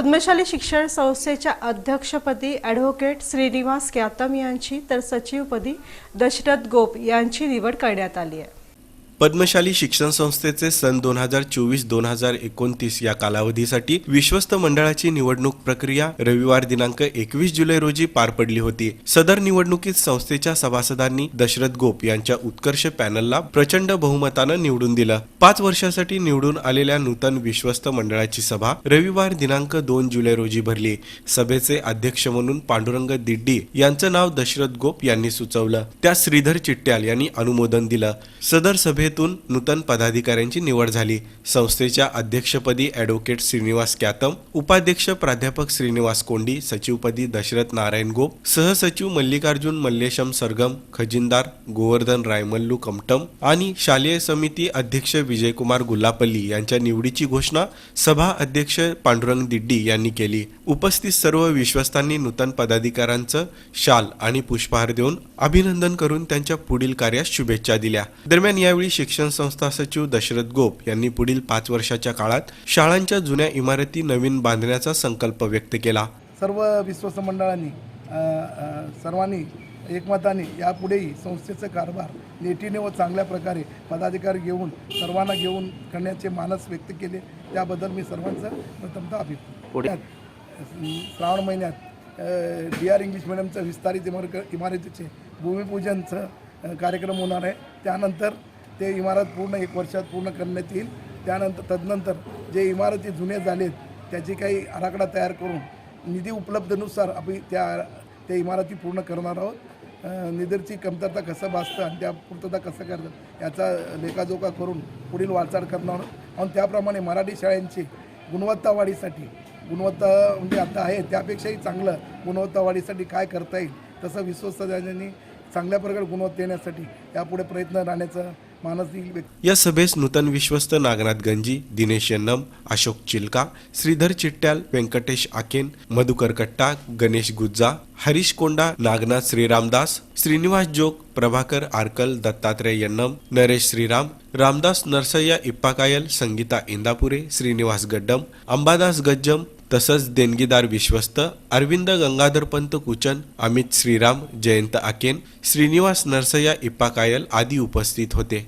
पद्मशाली शिक्षण संस्थेच्या अध्यक्षपदी ॲडव्होकेट श्रीनिवास क्यातम यांची तर सचिवपदी दशरथ गोप यांची निवड करण्यात आली आहे. पद्मशाली शिक्षण संस्थेचे सन दोन हजार चोवीस दोन हजार एकोणतीस या कालावधीसाठी विश्वस्त मंडळाची निवडणूक प्रक्रिया रविवार दिनांक एकवीस जुलै रोजी पार पडली होती. सदर निवडणुकीत संस्थेच्या सभासदांनी दशरथ गोप यांच्या उत्कर्ष पॅनलला प्रचंड बहुमतानं निवडून दिलं. पाच वर्षासाठी निवडून आलेल्या नूतन विश्वस्त मंडळाची सभा रविवार दिनांक दोन जुलै रोजी भरली. सभेचे अध्यक्ष म्हणून पांडुरंग दिड्डी यांचं नाव दशरथ गोप यांनी सुचवलं. त्या श्रीधर चिट्ट्याल यांनी अनुमोदन दिलं. सदर सभेतून नूतन पदाधिकाऱ्यांची निवड झाली. संस्थेच्या अध्यक्षपदी ॲडव्होकेट श्रीनिवास क्यातम उपाध्यक्ष प्राध्यापक श्रीनिवास कोंडी सचिवपदी दशरथ नारायण गोप सहसचिव मल्लिकार्जुन मल्लेशम सरगम खजिनदार गोवर्धन रायमल्लू कमटम आणि शालेय समिती अध्यक्ष विजयकुमार गुल्लापल्ली यांच्या निवडीची घोषणा सभा अध्यक्ष पांडुरंग दिड्डी यांनी केली. उपस्थित सर्व विश्वस्तांनी नूतन पदाधिकाऱ्यांचं शाल आणि पुष्पहार देऊन अभिनंदन करून त्यांच्या पुढील कार्यास शुभेच्छा दिल्या. दरम्यान यावेळी शिक्षण संस्था सचिव दशरथ गोप यांनी पुढील पाच वर्षाच्या काळात शाळांच्या जुन्या इमारती नवीन बांधण्याचा संकल्प व्यक्त केला. सर्व विश्वस्त मंडळांनी सर्वांनी एकमताने यापुढेही संस्थेचं कारभार नेटीने व चांगल्या प्रकारे पदाधिकारी घेऊन सर्वांना घेऊन करण्याचे मानस व्यक्त केले. त्याबद्दल मी सर्वांचं प्रथमतः अभिप्राय श्रावण महिन्यात डी आर इंग्लिश मिडियमचं विस्तारित इमार इमारतीचे भूमिपूजनचं कार्यक्रम होणार आहे. त्यानंतर ते इमारत पूर्ण एक वर्षात पूर्ण करण्यात येईल. त्यानंतर तदनंतर जे इमारती जुने झालेत त्याची काही आराखडा तयार करून निधी उपलब्धनुसार आपण त्या त्या इमारती पूर्ण करणार आहोत. निधीची कमतरता कसं भासतं आणि त्या पूर्तता कसं करतात याचा लेखाजोखा करून पुढील वाटचाल करणार आहोत. आणि त्याप्रमाणे मराठी शाळांची गुणवत्ता वाढीसाठी गुणवत्ता म्हणजे आता आहे त्यापेक्षाही चांगलं गुणवत्ता वाढीसाठी काय करता येईल तसं विश्वस्त चांगल्या प्रकारे गुणवत्ता येण्यासाठी यापुढे प्रयत्न राहण्याचं मानस या सभेस नूतन विश्वस्त नागनाथ गंजी दिनेश यन्नम अशोक चिलका श्रीधर चिट्ट्याल व्यंकटेश आकेन मधुकर कट्टा गणेश गुज्जा हरीश कोंडा नागनाथ श्रीरामदास श्रीनिवास जोग प्रभाकर आरकल दत्तात्रय यन्नम नरेश श्रीराम रामदास नरसय्या इप्पाकायल संगीता इंदापुरे श्रीनिवास गड्डम अंबादास गज्जम तसंच देणगीदार विश्वस्त अरविंद गंगाधरपंत कुचन अमित श्रीराम जयंत आकेन श्रीनिवास नरसय्या इप्पाकायल आदी उपस्थित होते.